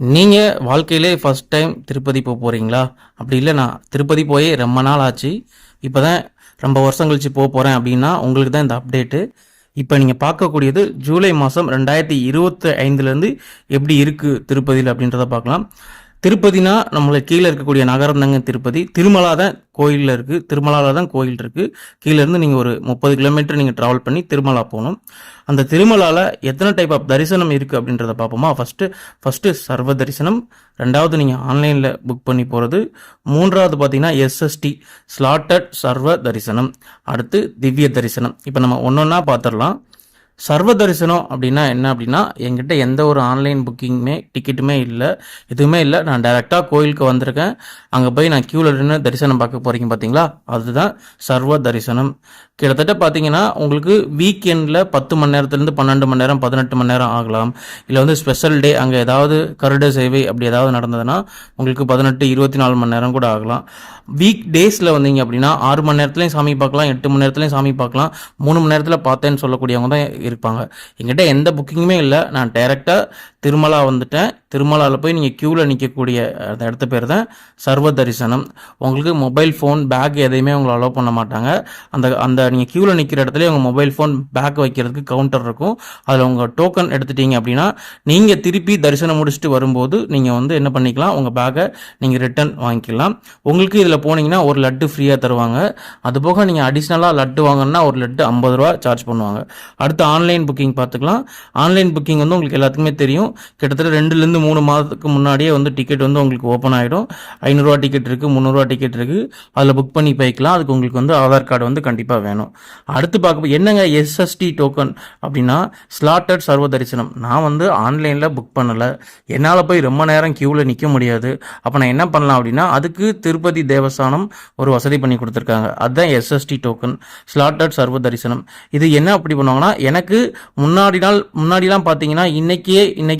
நீங்கள் வாழ்க்கையிலே first time Tirupati போக போகிறீங்களா அப்படி இல்லை நான் திருப்பதி போய் ரொம்ப நாள் ஆச்சு. இப்போ தான் ரொம்ப வருஷம் கழிச்சு போக போகிறேன் அப்படின்னா உங்களுக்கு தான் இந்த அப்டேட்டு இப்போ நீங்கள் பார்க்கக்கூடியது ஜூலை மாதம் ரெண்டாயிரத்தி இருபத்தி ஐந்துலேருந்து எப்படி இருக்குது திருப்பதியில் அப்படின்றத பார்க்கலாம். திருப்பதினா நம்மளுக்கு கீழே இருக்கக்கூடிய நகரம் தாங்க திருப்பதி. திருமலா தான் கோயிலில் இருக்குது திருமலாவில் தான் கோயில் இருக்குது கீழேருந்து நீங்கள் ஒரு முப்பது கிலோமீட்டர் நீங்கள் ட்ராவல் பண்ணி திருமலா போகணும். அந்த திருமலாவில் எத்தனை டைப் ஆஃப் தரிசனம் இருக்குது அப்படின்றத பார்ப்போமா? ஃபஸ்ட்டு ஃபஸ்ட்டு சர்வ தரிசனம். ரெண்டாவது நீங்கள் ஆன்லைனில் புக் பண்ணி போகிறது மூன்றாவது பார்த்தீங்கன்னா எஸ்எஸ்டி ஸ்லாட்டட் சர்வ தரிசனம். அடுத்து திவ்ய தரிசனம். இப்போ நம்ம ஒன்று ஒன்றா பார்த்துடலாம். சர்வ தரிசனம் அப்படின்னா என்ன அப்படின்னா என்கிட்ட எந்த ஒரு ஆன்லைன் புக்கிங்குமே டிக்கெட்டுமே இல்லை. எதுவுமே இல்லை. நான் டைரெக்டாக கோயிலுக்கு வந்திருக்கேன். அங்கே போய் நான் க்யூவில் நின்று தரிசனம் பார்க்க போகிறீங்க பார்த்தீங்களா அதுதான் சர்வ தரிசனம் கிட்டத்தட்ட பார்த்தீங்கன்னா உங்களுக்கு வீக்கெண்டில் பத்து மணி நேரத்துலேருந்து பன்னெண்டு மணி நேரம் பதினெட்டு மணி நேரம் ஆகலாம். இல்லை வந்து ஸ்பெஷல் டே அங்கே ஏதாவது கருட சேவை அப்படி ஏதாவது நடந்ததுன்னா உங்களுக்கு பதினெட்டு இருபத்தி நாலு மணி நேரம் கூட ஆகலாம். வீக் டேஸில் வந்தீங்க அப்படின்னா ஆறு மணி நேரத்துலையும் சாமி பார்க்கலாம் எட்டு மணி நேரத்துலையும் சாமி பார்க்கலாம் மூணு மணி நேரத்தில் பார்த்தேன்னு சொல்லக்கூடியவங்க தான் இருப்பாங்க. எங்கிட்ட எந்த புக்கிங்குமே இல்லை. நான் டைரெக்டாக திருமலா வந்துட்டேன். திருமலாவில் போய் நீங்கள் க்யூவில் நிற்கக்கூடிய அந்த இடத்த பேர் தான் சர்வ தரிசனம் உங்களுக்கு மொபைல் ஃபோன் பேக் எதையுமே உங்களை அலோவ் பண்ண மாட்டாங்க. அந்த அந்த நீங்கள் க்யூவில் நிற்கிற இடத்துல உங்கள் மொபைல் ஃபோன் பேக் வைக்கிறதுக்கு கவுண்டர் இருக்கும். அதில் உங்கள் டோக்கன் எடுத்துட்டீங்க அப்படின்னா நீங்கள் திருப்பி தரிசனம் முடிச்சுட்டு வரும்போது நீங்கள் வந்து என்ன பண்ணிக்கலாம்? உங்கள் பேக்கை நீங்கள் ரிட்டர்ன் வாங்கிக்கலாம். உங்களுக்கு இதில் போனீங்கன்னா ஒரு லட்டு ஃப்ரீயாக தருவாங்க. அதுபோக நீங்கள் அடிஷ்னலாக லட்டு வாங்கினா ஒரு லட்டு ஐம்பது ரூபா சார்ஜ் பண்ணுவாங்க. அடுத்து ஆன்லைன் புக்கிங் பார்த்துக்கலாம். ஆன்லைன் புக்கிங் வந்து உங்களுக்கு எல்லாத்துக்குமே தெரியும். கிட்டத்தட்ட ரெண்டுலேருந்து மூணு மாதத்துக்கு முன்னாடியே வந்து டிக்கெட் வந்து உங்களுக்கு ஓப்பன் ஆகிடும் ஐநூறுரூவா டிக்கெட் இருக்குது முந்நூறுரூவா டிக்கெட் இருக்குது அதில் புக் பண்ணி போய்க்கலாம். அதுக்கு உங்களுக்கு வந்து ஆதார் கார்டு வந்து கண்டிப்பாக வேணும். அடுத்து பார்க்க என்னங்க எஸ்எஸ்டி டோக்கன் அப்படின்னா ஸ்லாட்டட் சர்வ தரிசனம். நான் வந்து ஆன்லைனில் புக் பண்ணலை. என்னால் போய் ரொம்ப நேரம் க்யூவில் நிற்க முடியாது. அப்போ நான் என்ன பண்ணலாம் அப்படின்னா அதுக்கு திருப்பதி தேவஸ்தானம் ஒரு வசதி பண்ணி கொடுத்துருக்காங்க. அதுதான் எஸ்எஸ்டி டோக்கன் ஸ்லாட்டட் சர்வ தரிசனம். இது என்ன அப்படி பண்ணுவாங்கன்னா எனக்கு முன்னாடி நாள் முன்னாடிலாம் பார்த்தீங்கன்னா இன்னைக்கே இன்றைக்கி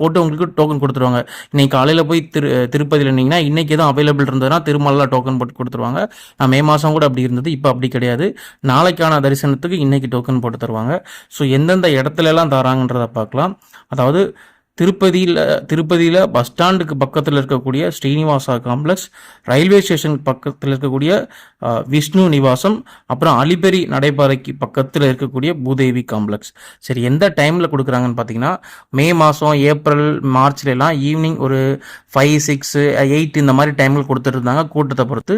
போட்டு உங்களுக்கு டோக்கன் கொடுத்துருவாங்க. இன்றைக்கி காலையில் போய் திரு திருப்பதியில் இருந்தீங்கன்னா இன்றைக்கி எதுவும் அவைலபிள் இருந்ததுன்னா திருமலா டோக்கன் போட்டு கொடுத்துருவாங்க. நான் மே மாதம் கூட அப்படி இருந்தது இப்போ அப்படி கிடையாது. நாளைக்கான தரிசனத்துக்கு இன்றைக்கி டோக்கன் போட்டு தருவாங்க. ஸோ எந்தெந்த இடத்துலலாம் தராங்கன்றதை பார்க்கலாம். அதாவது திருப்பதியில் திருப்பதியில் பஸ் ஸ்டாண்டுக்கு பக்கத்தில் இருக்கக்கூடிய ஸ்ரீனிவாசா காம்ப்ளெக்ஸ் ரயில்வே ஸ்டேஷன் பக்கத்தில் இருக்கக்கூடிய விஷ்ணு நிவாசம் அப்புறம் அலிபெரி நடைபாதைக்கு பக்கத்தில் இருக்கக்கூடிய பூதேவி காம்ப்ளெக்ஸ் சரி எந்த டைமில் கொடுக்குறாங்கன்னு பார்த்தீங்கன்னா மே மாதம் ஏப்ரல் மார்ச்லலாம் ஈவினிங் ஒரு ஃபைவ் சிக்ஸ் எயிட் இந்த மாதிரி டைமில் கொடுத்துட்ருந்தாங்க. கூட்டத்தை பொறுத்து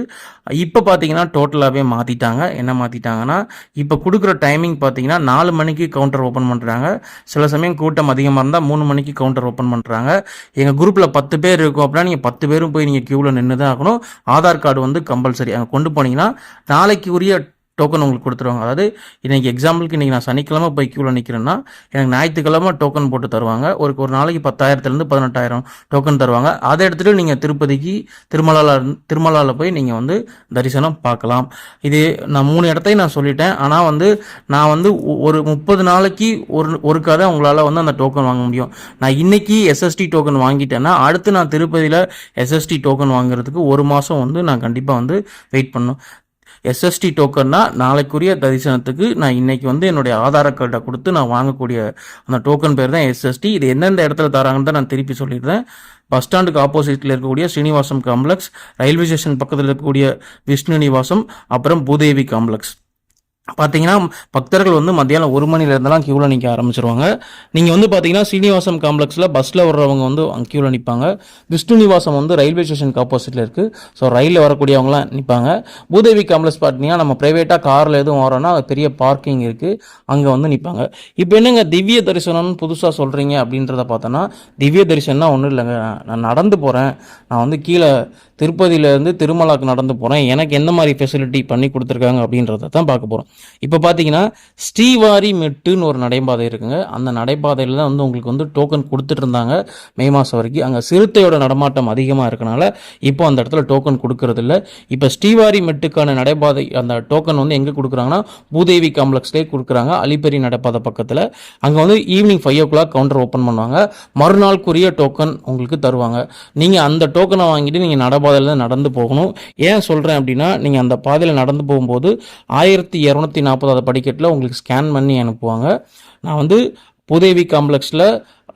இப்போ பார்த்தீங்கன்னா டோட்டலாகவே மாற்றிட்டாங்க என்ன மாற்றிட்டாங்கன்னா இப்போ கொடுக்குற டைமிங் பார்த்தீங்கன்னா நாலு மணிக்கு கவுண்டர் ஓப்பன் பண்ணுறாங்க சில சமயம் கூட்டம் அதிகமாக இருந்தால் மூணு மணிக்கு கவுண்டர் ஓப்பன் பண்ணுறாங்க எங்கள் குரூப்பில் பத்து பேர் இருக்கும் அப்படின்னா நீங்கள் பத்து பேரும் போய் நீங்கள் க்யூவில் நின்று தான் ஆகணும். ஆதார் கார்டு வந்து கம்பல்சரி அங்கே கொண்டு போனீங்கன்னா நாளைக்கு உரிய டோக்கன் உங்களுக்கு கொடுத்துருவாங்க. அதாவது இன்றைக்கி எக்ஸாம்பிளுக்கு இன்றைக்கி நான் சனிக்கிழமை போய் க்யூவில் நிற்கிறேன்னா எனக்கு ஞாயிற்றுக்கிழமை டோக்கன் போட்டு தருவாங்க. ஒரு ஒரு நாளைக்கு பத்தாயிரத்துலேருந்து பதினெட்டாயிரம் டோக்கன் தருவாங்க. அதை எடுத்துகிட்டு நீங்கள் திருப்பதிக்கு திருமலால இருந்து- திருமலாவில் போய் நீங்கள் வந்து தரிசனம் பார்க்கலாம். இது நான் மூணு இடத்தையும் நான் சொல்லிட்டேன். ஆனால் வந்து நான் வந்து ஒரு முப்பது நாளைக்கு ஒரு ஒருக்காக தான் உங்களால் வந்து அந்த டோக்கன் வாங்க முடியும். நான் இன்றைக்கி எஸ்எஸ்டி டோக்கன் வாங்கிட்டேன்னா அடுத்து நான் திருப்பதியில் எஸ்எஸ்டி டோக்கன் வாங்குறதுக்கு ஒரு மாதம் வந்து நான் கண்டிப்பாக வந்து வெயிட் பண்ணணும். எஸ்எஸ்டி டோக்கன்னா நாளைக்குரிய தரிசனத்துக்கு நான் இன்னைக்கு வந்து என்னுடைய ஆதார கார்டை கொடுத்து நான் வாங்கக்கூடிய அந்த டோக்கன் பேர் தான் எஸ்எஸ்டி இது எந்தெந்த இடத்துல தராங்கன்னு தான் நான் திருப்பி சொல்லிடுறேன். பஸ் ஸ்டாண்டுக்கு ஆப்போசிட்டில் இருக்கக்கூடிய ஸ்ரீனிவாசம் காம்ப்ளெக்ஸ் ரயில்வே ஸ்டேஷன் பக்கத்தில் இருக்கக்கூடிய விஷ்ணு நிவாசம் அப்புறம் பூதேவி காம்ப்ளெக்ஸ் பார்த்தீங்கன்னா பக்தர்கள் வந்து மத்தியானம் ஒரு மணிலேருந்தெல்லாம் க்யூவில் நிற்க ஆரம்பிச்சிருவாங்க. நீங்கள் வந்து பார்த்தீங்கன்னா ஸ்ரீனிவாசம் காம்ப்ளெக்ஸில் பஸ்ஸில் வர்றவங்க வந்து க்யூவில் நிற்பாங்க விஷ்ணுநிவாசம் வந்து ரயில்வே ஸ்டேஷனுக்கு ஆப்போசிட்டில் இருக்குது ஸோ ரயிலில் வரக்கூடியவங்களாம் நிற்பாங்க பூதேவி காம்ப்ளெக்ஸ் பார்த்தீங்கன்னா நம்ம ப்ரைவேட்டாக காரில் எதுவும் வரோன்னா பெரிய பார்க்கிங் இருக்குது அங்கே வந்து நிற்பாங்க இப்போ என்னங்க திவ்ய தரிசனம்னு புதுசாக சொல்கிறீங்க அப்படின்றத பார்த்தோன்னா திவ்ய தரிசனம்னா ஒன்றும் இல்லைங்க. நான் நடந்து போகிறேன் நான் வந்து கீழே திருப்பதியிலேருந்து திருமலாக்கு நடந்து போகிறேன் எனக்கு எந்த மாதிரி ஃபெசிலிட்டி பண்ணி கொடுத்துருக்காங்க அப்படின்றத தான் பார்க்க போகிறோம் இப்போ பார்த்தீங்கன்னா ஸ்ரீவாரி மெட்டுன்னு ஒரு நடைபாதை இருக்குங்க. அந்த நடைபாதையில் தான் வந்து உங்களுக்கு வந்து டோக்கன் கொடுத்துட்டு இருந்தாங்க மே மாதம் வரைக்கும். அங்கே சிறுத்தையோட நடமாட்டம் அதிகமாக இருக்கனால இப்போ அந்த இடத்துல டோக்கன் கொடுக்கறதில்ல. இப்போ ஸ்ரீவாரி மெட்டுக்கான நடைபாதை அந்த டோக்கன் வந்து எங்கே கொடுக்குறாங்கன்னா பூதேவி காம்ப்ளெக்ஸ்லேயே கொடுக்குறாங்க அலிபெரி நடைபாதை பக்கத்தில். அங்கே வந்து evening five o'clock counter open பண்ணுவாங்க. மறுநாளுக்குரிய டோக்கன் உங்களுக்கு தருவாங்க. நீங்கள் அந்த டோக்கனை வாங்கிட்டு நீங்கள் நடைபாதையில் நடந்து போகணும். ஏன் சொல்கிறேன் அப்படின்னா நீங்கள் அந்த பாதையில் நடந்து போகும்போது ஆயிரத்தி இரநூறு இரநூத்தி நாற்பதாவது படிக்கட்டில் உங்களுக்கு ஸ்கேன் பண்ணி அனுப்புவாங்க. நான் வந்து புதேவி காம்ப்ளெக்ஸில்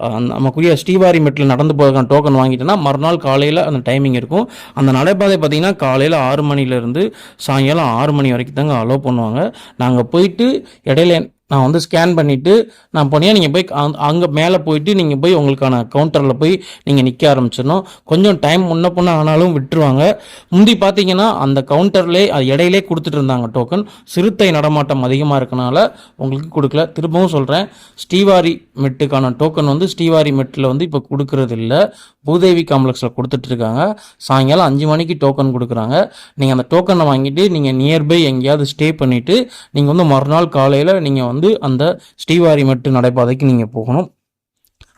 அந்த நமக்குரிய ஸ்ரீவாரி மெட்டில் நடந்து போகிறதுக்கான டோக்கன் வாங்கிட்டேன்னா மறுநாள் காலையில் அந்த டைமிங் இருக்கும். அந்த நடைபாதை பார்த்தீங்கன்னா காலையில் ஆறு மணிலேருந்து சாயங்காலம் ஆறு மணி வரைக்கும் தாங்க அலோவ் பண்ணுவாங்க. நாங்கள் போயிட்டு இடையில நான் வந்து ஸ்கேன் பண்ணிவிட்டு நான் போனியா நீங்கள் போய் அங்கே மேலே போயிட்டு நீங்கள் போய் உங்களுக்கான கவுண்டரில் போய் நீங்கள் நிற்க ஆரம்பிச்சிடணும். கொஞ்சம் டைம் முன்ன பொண்ணு ஆனாலும் விட்டுருவாங்க. முந்தி பார்த்தீங்கன்னா அந்த கவுண்டர்லே அது இடையிலே கொடுத்துட்டு இருந்தாங்க டோக்கன் சிறுத்தை நடமாட்டம் அதிகமாக இருக்கனால உங்களுக்கு கொடுக்கல. திரும்பவும் சொல்கிறேன் ஸ்ரீவாரி மெட்டுக்கான டோக்கன் வந்து ஸ்ரீவாரி மெட்டில் வந்து இப்போ கொடுக்கறது இல்லை பூதேவி காம்ப்ளெக்ஸில் கொடுத்துட்டு இருக்காங்க. சாயங்காலம் அஞ்சு மணிக்கு டோக்கன் கொடுக்குறாங்க. நீங்கள் அந்த டோக்கனை வாங்கிட்டு நீங்கள் நியர்பை எங்கேயாவது ஸ்டே பண்ணிவிட்டு நீங்கள் வந்து மறுநாள் காலையில் நீங்கள் வந்து அந்த ஸ்ரீவாரி மட்டு நடைபாதைக்கு நீங்கள் போகணும்.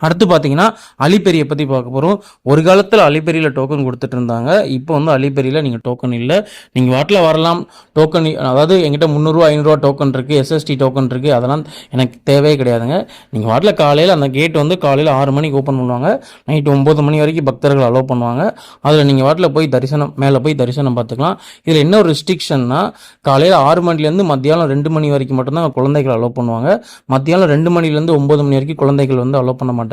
அடுத்து பார்த்தீங்கன்னா அலிபெரியை பற்றி பார்க்க போகிறோம் ஒரு காலத்தில் அலிபெரியில் டோக்கன் கொடுத்துட்டு இருந்தாங்க இப்போ வந்து அலிபெரியில் நீங்கள் டோக்கன் இல்லை. நீங்கள் வாட்டில் வரலாம். டோக்கன் அதாவது எங்கிட்ட முந்நூறுரூவா ஐநூறுரூவா டோக்கன் இருக்குது எஸ்எஸ்டி டோக்கன் இருக்குது அதெல்லாம் எனக்கு தேவையே கிடையாதுங்க. நீங்கள் வாட்டில் காலையில் அந்த கேட் வந்து காலையில் ஆறு மணிக்கு ஓப்பன் பண்ணுவாங்க. நைட்டு ஒம்பது மணி வரைக்கும் பக்தர்கள் அலோவ் பண்ணுவாங்க. அதில் நீங்கள் வாட்டில் போய் தரிசனம் மேலே போய் தரிசனம் பார்த்துக்கலாம். இதில் என்ன ஒரு ரெஸ்ட்ரிக்ஷன்னா காலையில் ஆறு மணிலேருந்து மத்தியானம் ரெண்டு மணி வரைக்கும் மட்டும்தான் குழந்தைகள் அலோவ் பண்ணுவாங்க. மத்தியானம் ரெண்டு மணிலேருந்து ஒம்பது மணி வரைக்கும் குழந்தைகள் வந்து அலோவ் பண்ண மாட்டாங்க.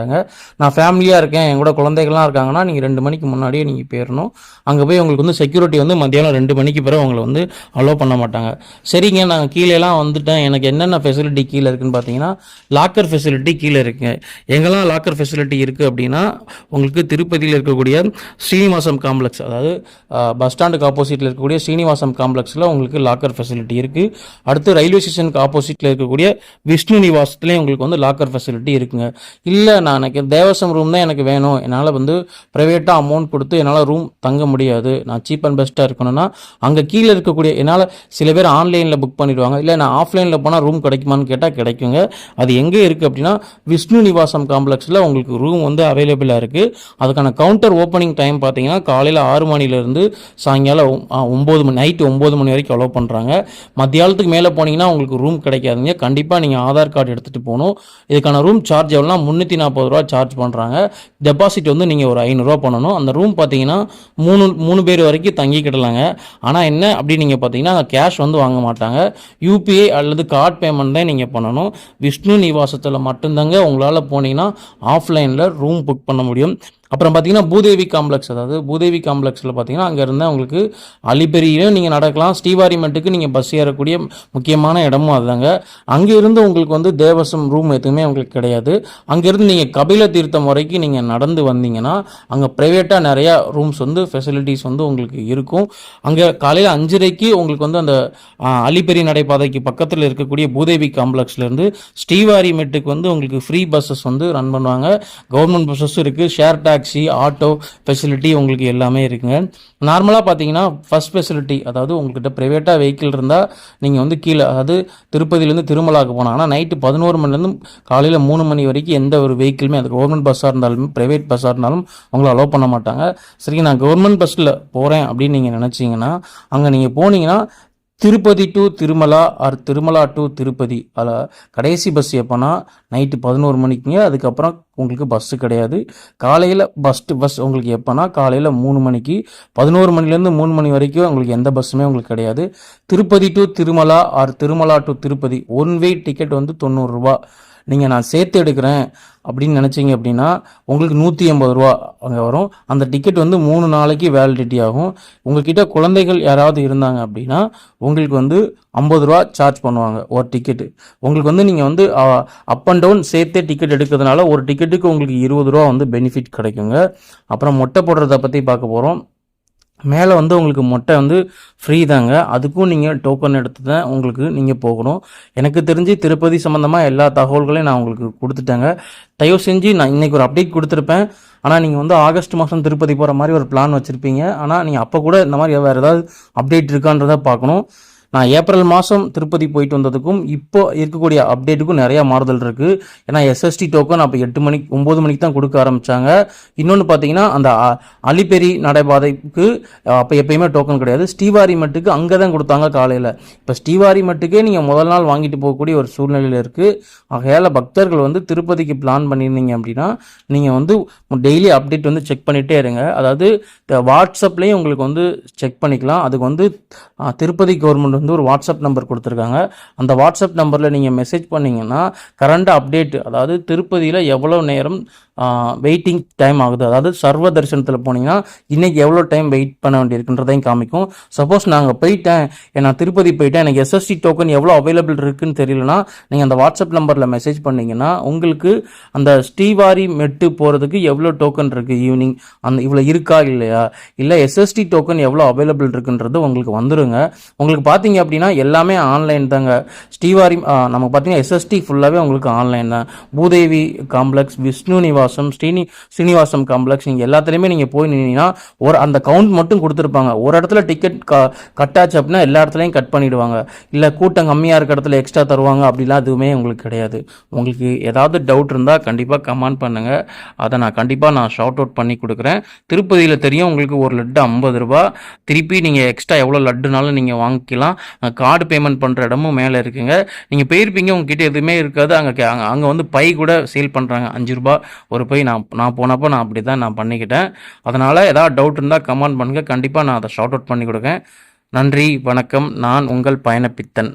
நான் ஃபேமிலியாக இருக்கேன் என் கூட குழந்தைகள்லாம் இருக்காங்கன்னா நீங்கள் ரெண்டு மணிக்கு முன்னாடியே நீங்கள் போயிடணும் அங்கே போய் உங்களுக்கு வந்து செக்யூரிட்டி வந்து மத்தியானம் ரெண்டு மணிக்கு பிறகு உங்களை வந்து அலோவ் பண்ண மாட்டாங்க. சரிங்க நான் கீழேலாம் வந்துட்டேன். எனக்கு என்னென்ன ஃபெசிலிட்டி கீழே இருக்குன்னு பார்த்தீங்கன்னா லாக்கர் ஃபெசிலிட்டி கீழே இருக்குங்க எங்கெல்லாம் லாக்கர் ஃபெசிலிட்டி இருக்குது அப்படின்னா உங்களுக்கு திருப்பதியில் இருக்கக்கூடிய ஸ்ரீனிவாசம் காம்ப்ளெக்ஸ் அதாவது பஸ் ஸ்டாண்டுக்கு ஆப்போசிட்டில் இருக்கக்கூடிய ஸ்ரீனிவாசம் காம்ப்ளெக்ஸில் உங்களுக்கு லாக்கர் ஃபெசிலிட்டி இருக்குது அடுத்து ரயில்வே ஸ்டேஷனுக்கு ஆப்போசிட்டில் இருக்கக்கூடிய விஷ்ணு நிவாசத்துலேயும் உங்களுக்கு வந்து லாக்கர் ஃபெசிலிட்டி இருக்குங்க. இல்லை நான் எனக்கு தேவசம் ரூம் தான் எனக்கு வேணும். என்னால் வந்து ப்ரைவேட்டாக அமௌண்ட் கொடுத்து என்னால் ரூம் தங்க முடியாது. நான் சீப் அண்ட் பெஸ்ட்டாக இருக்கணும்னா அங்கே கீழே இருக்கக்கூடிய என்னால் சில பேர் ஆன்லைனில் புக் பண்ணிடுவாங்க. இல்லை நான் ஆஃப்லைனில் போனால் ரூம் கிடைக்குமான்னு கேட்டால் கிடைக்குங்க. அது எங்கே இருக்குது அப்படின்னா விஷ்ணு நிவாசம் காம்ப்ளெக்ஸில் உங்களுக்கு ரூம் வந்து அவைலபிளாக இருக்குது அதுக்கான கவுண்டர் ஓப்பனிங் டைம் பார்த்தீங்கன்னா காலையில் ஆறு மணிலேருந்து சாயங்காலம் ஒம்பது மணி நைட்டு ஒம்பது மணி வரைக்கும் அலோவ் பண்ணுறாங்க மத்தியானத்துக்கு மேலே போனீங்கன்னா உங்களுக்கு ரூம் கிடைக்காதுங்க. கண்டிப்பாக நீங்கள் ஆதார் கார்டு எடுத்துகிட்டு போகணும். இதுக்கான ரூம் சார்ஜ் எவ்வளோனா முந்நூற்றி நாற்பது ரூபா சார்ஜ் பண்ணுறாங்க டெபாசிட் வந்து நீங்கள் ஒரு ஐநூறுரூவா பண்ணணும். அந்த ரூம் பார்த்தீங்கன்னா மூணு மூணு பேர் வரைக்கும் தங்கிக்கிடலாங்க. ஆனால் என்ன அப்படி நீங்கள் பார்த்தீங்கன்னா கேஷ் வந்து வாங்க மாட்டாங்க. யூபிஐ அல்லது கார்டு பேமெண்ட் தான் நீங்கள் பண்ணணும். விஷ்ணு நிவாசத்தில் மட்டும்தாங்க உங்களால் போனீங்கன்னா ஆஃப்லைனில் ரூம் புக் பண்ண முடியும். அப்புறம் பார்த்தீங்கன்னா பூதேவி காம்ப்ளெக்ஸ் அதாவது பூதேவி காம்ப்ளெக்ஸில் பார்த்தீங்கன்னா அங்கே இருந்தால் உங்களுக்கு அலிபெரியிலையும் நீங்கள் நடக்கலாம் ஸ்ரீவாரிமெண்ட்டுக்கு நீங்கள் பஸ் ஏறக்கூடிய முக்கியமான இடமும் அதுதாங்க. அங்கே இருந்து உங்களுக்கு வந்து தேவசம் ரூம் எதுவுமே உங்களுக்கு கிடையாது. அங்கேருந்து நீங்கள் கபில தீர்த்தம் வரைக்கும் நீங்கள் நடந்து வந்தீங்கன்னா அங்கே ப்ரைவேட்டாக நிறையா ரூம்ஸ் வந்து ஃபெசிலிட்டிஸ் வந்து உங்களுக்கு இருக்கும். அங்கே காலையில் அஞ்சரைக்கு உங்களுக்கு வந்து அந்த அலிபெரி நடைபாதைக்கு பக்கத்தில் இருக்கக்கூடிய பூதேவி காம்ப்ளெக்ஸ்லேருந்து ஸ்ரீவாரிமெட்டுக்கு வந்து உங்களுக்கு ஃப்ரீ பஸ்ஸஸ் வந்து ரன் பண்ணுவாங்க. கவர்மெண்ட் பஸ்ஸஸும் இருக்குது ஷேர் டாக்ஸி ஆட்டோ ஃபெசிலிட்டி உங்களுக்கு எல்லாமே இருக்குங்க. நார்மலாக பார்த்தீங்கன்னா ஃபஸ்ட் ஃபெசிலிட்டி அதாவது உங்கள்கிட்ட ப்ரைவேட்டாக வெஹிக்கிள் இருந்தால் நீங்கள் வந்து கீழே அதாவது திருப்பதியிலேருந்து திருமலாக்கு போனாங்கன்னா நைட்டு பதினோரு மணிலேருந்து காலையில் மூணு மணி வரைக்கும் எந்த ஒரு வெஹிக்கிளுமே அது கவர்மெண்ட் பஸ்ஸாக இருந்தாலும் ப்ரைவேட் பஸ்ஸாக இருந்தாலும் உங்களை அலோவ் பண்ண மாட்டாங்க. சரி நான் கவர்மெண்ட் பஸ்ஸில் போகிறேன் அப்படின்னு நீங்கள் நினச்சிங்கன்னா அங்கே நீங்கள் போனீங்கன்னா Tirupati to Tirumala or Tirumala to Tirupati. அதில் கடைசி பஸ் எப்போனா நைட்டு பதினோரு மணிக்குங்க. அதுக்கப்புறம் உங்களுக்கு பஸ்ஸு கிடையாது. காலையில் பஸ் பஸ் உங்களுக்கு எப்போனா காலையில் மூணு மணிக்கு பதினோரு மணிலேருந்து மூணு மணி வரைக்கும் உங்களுக்கு எந்த பஸ்ஸுமே உங்களுக்கு கிடையாது. Tirupati to Tirumala or Tirumala to Tirupati. One way ticket வந்து தொண்ணூறுரூவா நீங்கள் நான் சேர்த்து எடுக்கிறேன் அப்படின்னு நினச்சிங்க அப்படின்னா உங்களுக்கு நூற்றி எண்பது ரூபா அங்கே வரும். அந்த டிக்கெட் வந்து மூணு நாளைக்கு வேலிடிட்டி ஆகும். உங்ககிட்ட குழந்தைகள் யாராவது இருந்தாங்க அப்படின்னா உங்களுக்கு வந்து ஐம்பது ரூபா சார்ஜ் பண்ணுவாங்க ஒரு டிக்கெட்டு உங்களுக்கு வந்து நீங்கள் வந்து அப் அண்ட் டவுன் சேர்த்தே டிக்கெட் எடுக்கிறதுனால ஒரு டிக்கெட்டுக்கு உங்களுக்கு இருபது ரூபா வந்து பெனிஃபிட் கிடைக்குங்க. அப்புறம் மொட்டை போடுறத பற்றி பார்க்க போகிறோம் மேலே வந்து உங்களுக்கு மொட்டை வந்து ஃப்ரீ தாங்க. அதுக்கும் நீங்கள் டோக்கன் எடுத்து தான் உங்களுக்கு நீங்கள் போகணும். எனக்கு தெரிஞ்சு திருப்பதி சம்மந்தமாக எல்லா தகவல்களையும் நான் உங்களுக்கு கொடுத்துட்டேங்க. தயவு செஞ்சு நான் இன்னைக்கு ஒரு அப்டேட் கொடுத்துருப்பேன். ஆனால் நீங்கள் வந்து ஆகஸ்ட் மாதம் திருப்பதி போகிற மாதிரி ஒரு பிளான் வச்சுருப்பீங்க. ஆனால் நீங்கள் அப்போ கூட இந்த மாதிரி வேறு ஏதாவது அப்டேட் இருக்கான்றதை பார்க்கணும். நான் ஏப்ரல் மாதம் திருப்பதி போயிட்டு வந்ததுக்கும் இப்போ இருக்கக்கூடிய அப்டேட்டுக்கும் நிறையா மாறுதல் இருக்குது ஏன்னா எஸ்எஸ்டி டோக்கன் அப்போ எட்டு மணிக்கு ஒம்பது மணிக்கு தான் கொடுக்க ஆரம்பித்தாங்க இன்னொன்று பார்த்தீங்கன்னா அந்த அ- அலிபெரி நடைபாதைக்கு அப்போ எப்பயுமே டோக்கன் கிடையாது. ஸ்ரீவாரி மட்டுக்கு அங்கே தான் கொடுத்தாங்க காலையில். இப்போ ஸ்ரீவாரி மட்டுக்கே நீங்கள் முதல் நாள் வாங்கிட்டு போகக்கூடிய ஒரு சூழ்நிலையில் இருக்குது ஆகையால் பக்தர்கள் வந்து திருப்பதிக்கு பிளான் பண்ணியிருந்தீங்க அப்படின்னா நீங்கள் வந்து டெய்லி அப்டேட் வந்து செக் பண்ணிகிட்டே இருங்க. அதாவது வாட்ஸ்அப்லேயும் உங்களுக்கு வந்து செக் பண்ணிக்கலாம். அதுக்கு வந்து திருப்பதி கவர்மெண்ட் வந்து ஒரு வாட்ஸ்அப் நம்பர் கொடுத்துருக்காங்க. அந்த வாட்ஸ்அப் நம்பரில் நீங்கள் மெசேஜ் பண்ணிங்கன்னா கரண்ட் அப்டேட் அதாவது திருப்பதியில் எவ்வளோ நேரம் வெயிட்டிங் டைம் ஆகுது. அதாவது சர்வ தரிசனத்தில் போனீங்கன்னா இன்றைக்கி எவ்வளோ டைம் வெயிட் பண்ண வேண்டியிருக்குன்றதையும் காமிக்கும். சப்போஸ் நாங்கள் போயிட்டேன். நான் திருப்பதி போயிட்டேன். எனக்கு எஸ்எஸ்டி டோக்கன் எவ்வளோ அவைலபிள் இருக்குன்னு தெரியலனா நீங்கள் அந்த வாட்ஸ்அப் நம்பரில் மெசேஜ் பண்ணீங்கன்னா உங்களுக்கு அந்த ஸ்ரீவாரி மெட்டு போகிறதுக்கு எவ்வளோ டோக்கன் இருக்குது ஈவினிங் அந்த இவ்வளோ இருக்கா இல்லையா? இல்லை எஸ்எஸ்டி டோக்கன் எவ்வளோ அவைலபிள் இருக்குன்றது உங்களுக்கு வந்துருங்க. உங்களுக்கு பார்த்தீங்க அப்படின்னா எல்லாமே ஆன்லைன் தாங்க. ஸ்ரீவாரி நமக்கு பார்த்தீங்கன்னா எஸ்எஸ்டி ஃபுல்லாகவே உங்களுக்கு ஆன்லைன் தான். பூதேவி காம்ப்ளெக்ஸ் விஷ்ணு நிவாசம் ஸ்ரீனி ஸ்ரீனிவாசம் காம்ப்ளெக்ஸ் நீங்கள் எல்லாத்துலேயுமே நீங்கள் போய் நின்னீங்கன்னா ஒரு அந்த கவுண்ட் மட்டும் கொடுத்துருப்பாங்க. ஒரு இடத்துல டிக்கெட் க கட் ஆச்சு அப்படின்னா எல்லா இடத்துலையும் கட் பண்ணிவிடுவாங்க இல்லை கூட்டம் கம்மியாக இருக்க இடத்துல எக்ஸ்ட்ரா தருவாங்க அப்படிலாம் எதுவுமே உங்களுக்கு கிடையாது. உங்களுக்கு ஏதாவது டவுட் இருந்தால் கண்டிப்பாக கமெண்ட் பண்ணுங்கள் அதை நான் கண்டிப்பாக நான் ஷார்ட் அவுட் பண்ணி கொடுக்குறேன். திருப்பதியில் தெரியும் உங்களுக்கு ஒரு லட்டு ஐம்பது ரூபா. திருப்பி நீங்கள் எக்ஸ்ட்ரா எவ்வளோ லட்டுனாலும் நீங்கள் வாங்கிக்கலாம். கார்டு பேமெண்ட் பண்ணுற இடமும் மேலே இருக்குங்க. நீங்கள் போயிருப்பீங்க உங்ககிட்ட எதுவுமே இருக்காது. அங்கே அங்கே அங்கே வந்து பை கூட சேல் பண்ணுறாங்க அஞ்சு ரூபா ஒரு பை நான் நான் போனப்போ நான் அப்படி தான் நான் பண்ணிக்கிட்டேன். அதனால் ஏதாவது டவுட் இருந்தால் கமெண்ட் பண்ணுங்கள் கண்டிப்பாக நான் அதை ஷார்ட் அவுட் பண்ணி கொடுக்கேன் நன்றி வணக்கம். நான் உங்கள் பயணப்பித்தன்.